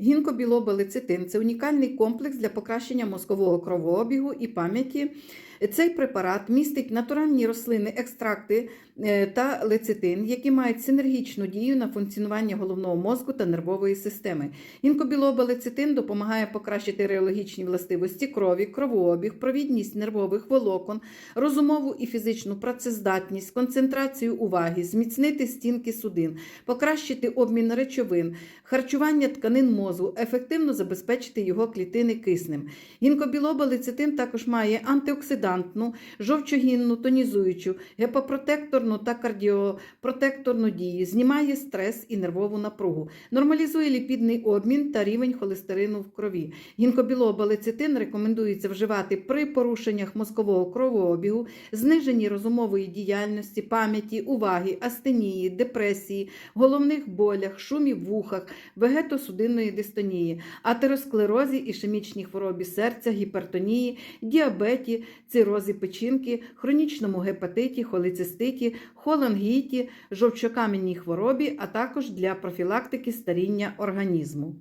Гінкобілобалицитин це унікальний комплекс для покращення мозкового кровообігу і пам'яті. Цей препарат містить натуральні рослини, екстракти е, та лецитин, які мають синергічну дію на функціонування головного мозку та нервової системи. Інкобілобалицитин допомагає покращити реологічні властивості крові, кровообіг, провідність нервових волокон, розумову і фізичну працездатність, концентрацію уваги, зміцнити стінки судин, покращити обмін речовин, харчування тканин мозку, ефективно забезпечити його клітини киснем. Гінкобілобалицитин також має антиоксидантну, жовчогінну, тонізуючу, гепопротекторну та кардіопротекторну дії, знімає стрес і нервову напругу, нормалізує ліпідний обмін та рівень холестерину в крові. Гінкобілобалицитин рекомендується вживати при порушеннях мозкового кровообігу, зниженні розумової діяльності, пам'яті, уваги, астенії, депресії, головних болях, шумі в вухах, вегетосудинної дистонії, атеросклерозі, ішемічній хворобі серця, гіпертонії, діабеті, цирозі печінки, хронічному гепатиті, холециститі, холангіті, жовчокам'яній хворобі, а також для профілактики старіння організму.